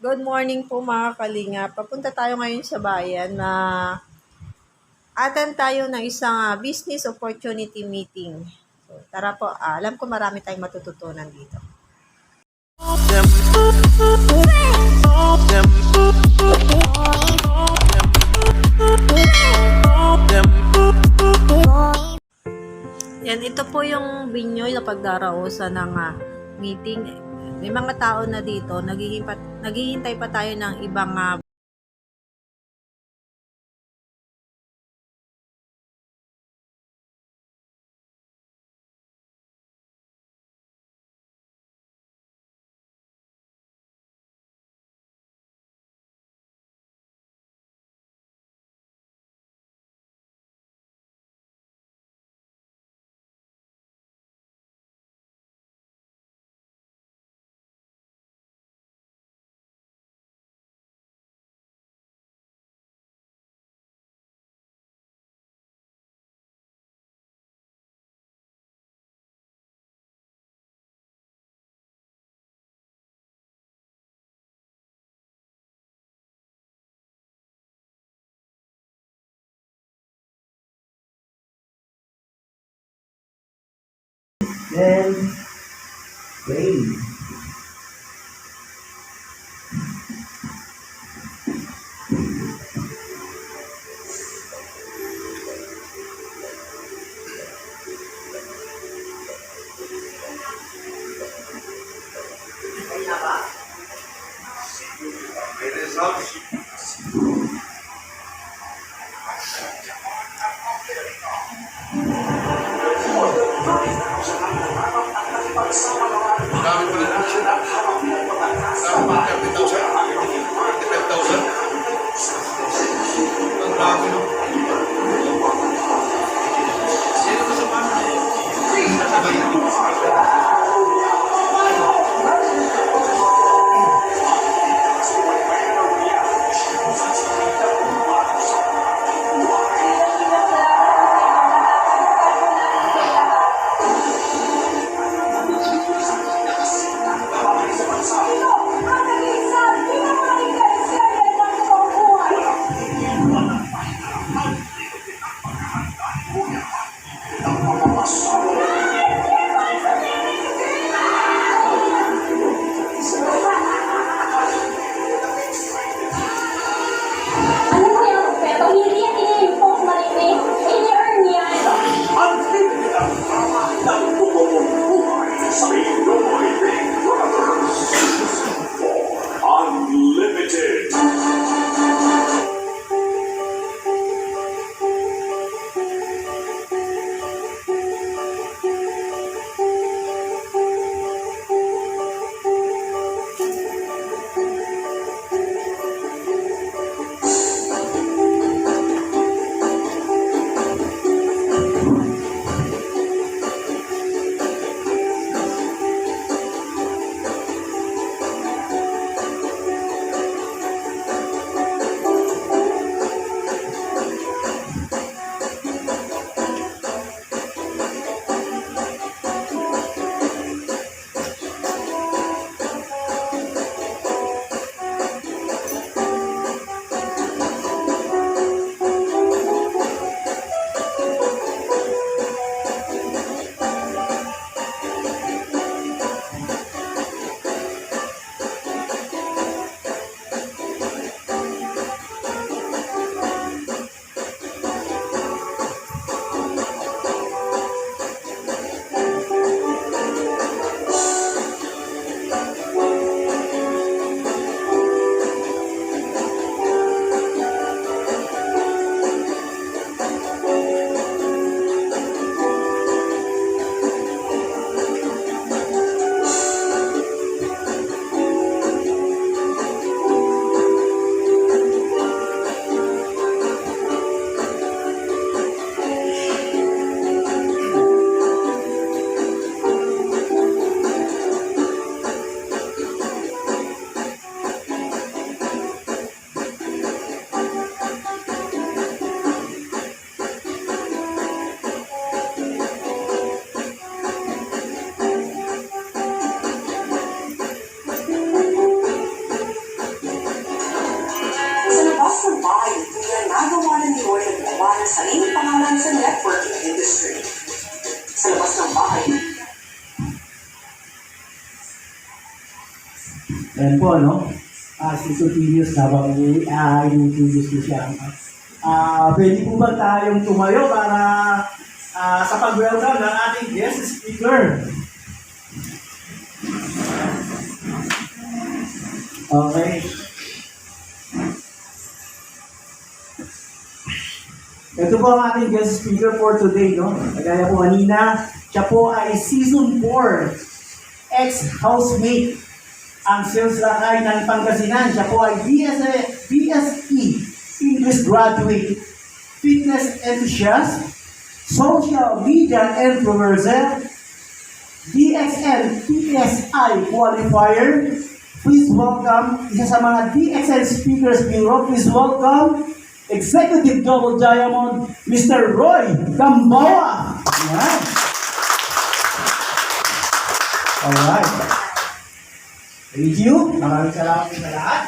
Good morning po mga kalinga. Papunta tayo ngayon sa bayan na attend tayo ng isang ah, business opportunity meeting. So, tara po, ah, alam ko marami tayong matututunan dito. Yan, ito po yung binyoy na pagdarausan ng ah, meeting. May mga tao na dito, naghihintay, pa tayo ng ibang ah, Then, pray. Somebody. Ayan po, ano? Ah, si Sotirius habang uh, inintroduce mo siya. Ah, pwede po ba tayong tumayo para ah, sa pag-welcome ng ating guest speaker? Okay. Ito po ang ating guest speaker for today, no? Kagaya po kanina, siya po ay season 4 ex-housemate ang sales lakay ng Pangasinan. Siya po ay BSA, BSE English graduate, fitness enthusiast, social media influencer, DXN PSI qualifier. Please welcome isa sa mga DXN Speakers Bureau. Please welcome Executive Double Diamond, Mr. Roy Gamboa. Yan. Alright. You. Maraming salamat sa lahat.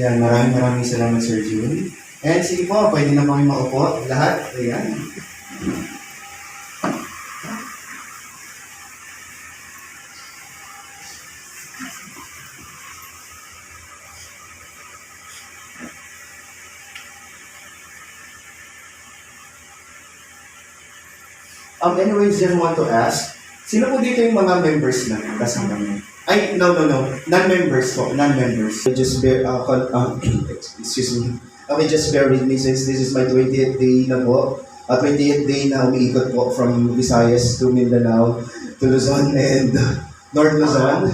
Yan, maraming maraming salamat Sir Jun. And sige po, pwede na po kayo makaupo. Lahat. Ayan. Um, anyways, just want to ask, sino po dito yung mga members na kasama mo? Ay, no, no, no. Non-members po. Non-members. Just bear, uh, con- uh, excuse me. Okay, just bear with me since this is my 20th day na po. Uh, 20th day na umiikot po from Visayas to Mindanao to Luzon and North Luzon.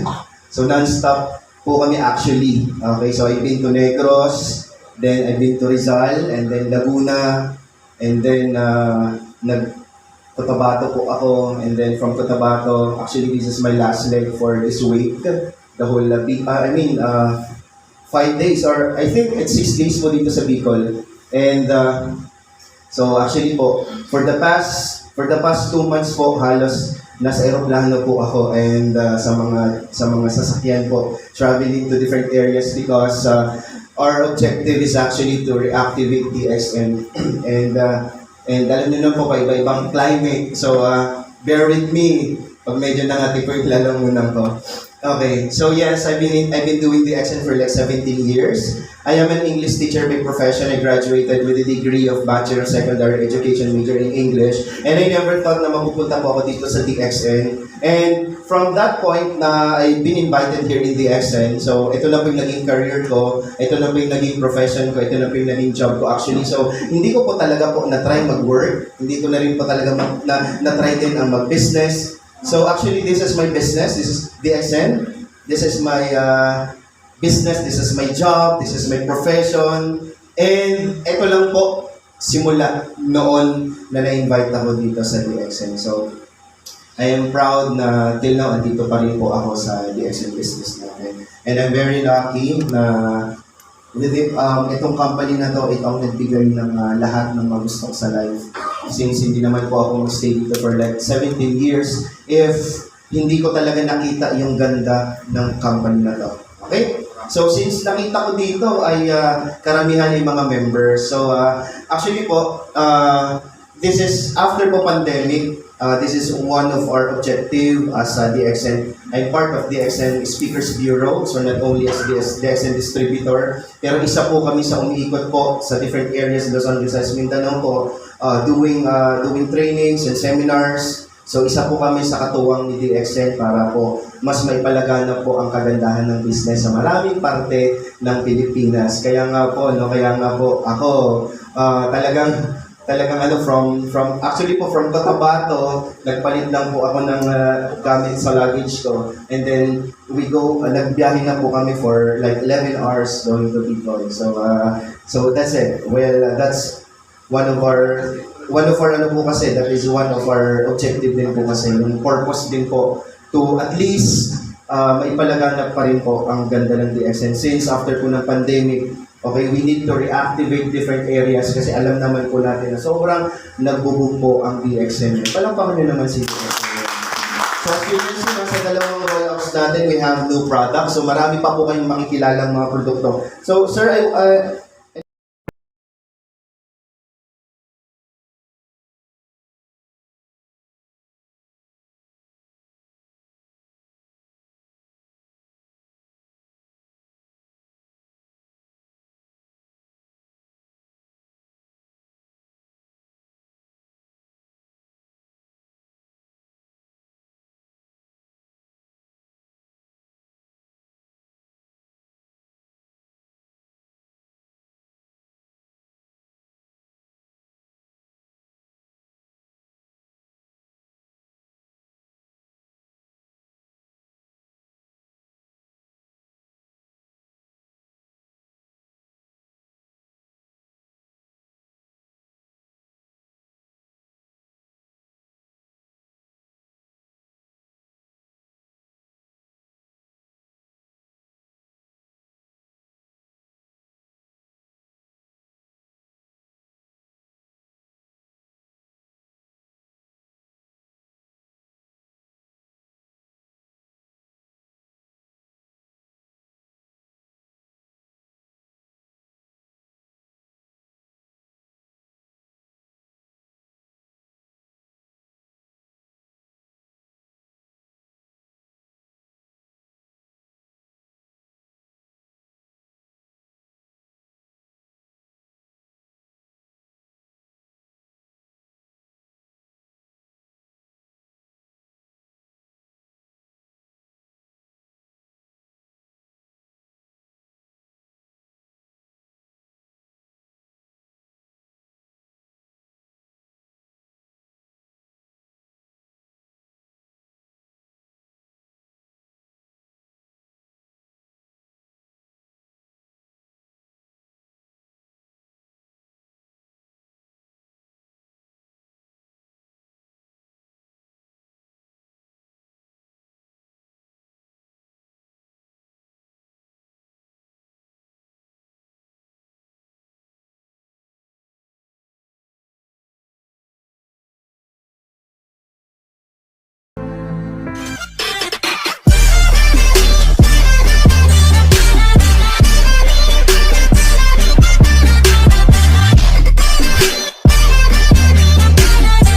So, non-stop po kami actually. Okay, so I've been to Negros, then I've been to Rizal, and then Laguna, and then uh, nag Cotabato po ako, and then from Cotabato, actually this is my last leg for this week. The whole, uh, I mean, uh, five days or I think it's six days po dito sa Bicol. And uh, so actually po, for the past for the past two months po, halos nasa aeroplano po ako and uh, sa mga sa mga sasakyan po traveling to different areas because uh, our objective is actually to reactivate DXN and uh, And alam niyo na po, iba-ibang climate. So, uh, bear with me pag medyo nangati po yung lalamunan ko. Okay, so yes, I've been I've been doing the accent for like 17 years. I am an English teacher by profession. I graduated with a degree of Bachelor of Secondary Education major in English. And I never thought na mapupunta po ako dito sa DXN. And from that point na I've been invited here in DXN, so ito na po yung naging career ko, ito na po yung naging profession ko, ito na po yung naging job ko actually. So hindi ko po talaga po na-try mag-work, hindi ko na rin po talaga na-try din ang mag-business. So actually this is my business, this is DXN, this is my uh, business, this is my job, this is my profession, and ito lang po simula noon na na-invite ako dito sa DXN. So, I am proud na till now, andito pa rin po ako sa DXN business natin. And I'm very lucky na with it, um, itong company na to, ito ang nagbigay ng uh, lahat ng mga gusto ko sa life. Since hindi naman po ako stay dito for like 17 years, if hindi ko talaga nakita yung ganda ng company na to. Okay? So since nakita ko dito ay uh, karamihan yung mga members. So uh, actually po, uh, this is after po pandemic, uh, this is one of our objective as uh, DXN. I'm part of DXN Speakers Bureau, so not only as DS, DXN distributor, pero isa po kami sa umiikot po sa different areas in Luzon, Visayas, Mindanao po, uh, doing uh, doing trainings and seminars. So isa po kami sa katuwang ni DXN para po mas maipalaganap po ang kagandahan ng business sa maraming parte ng Pilipinas. Kaya nga po, no, kaya nga po ako ah, talagang talagang ano from from actually po from Cotabato nagpalit lang po ako ng ah, gamit sa luggage ko. And then we go uh, nagbiyahe na po kami for like 11 hours going to Bicol. So uh, so that's it. Well uh, that's one of our one of our ano po kasi that is one of our objective din po kasi. Yung purpose din po to at least uh, maipalaganap pa rin po ang ganda ng DXN since after po ng pandemic okay we need to reactivate different areas kasi alam naman po natin na sobrang nagbo-boom po ang DXN palampakan nyo naman si So as you can see, no, sa dalawang rollouts natin, we have new products. So marami pa po kayong makikilalang mga produkto. So sir, I, uh,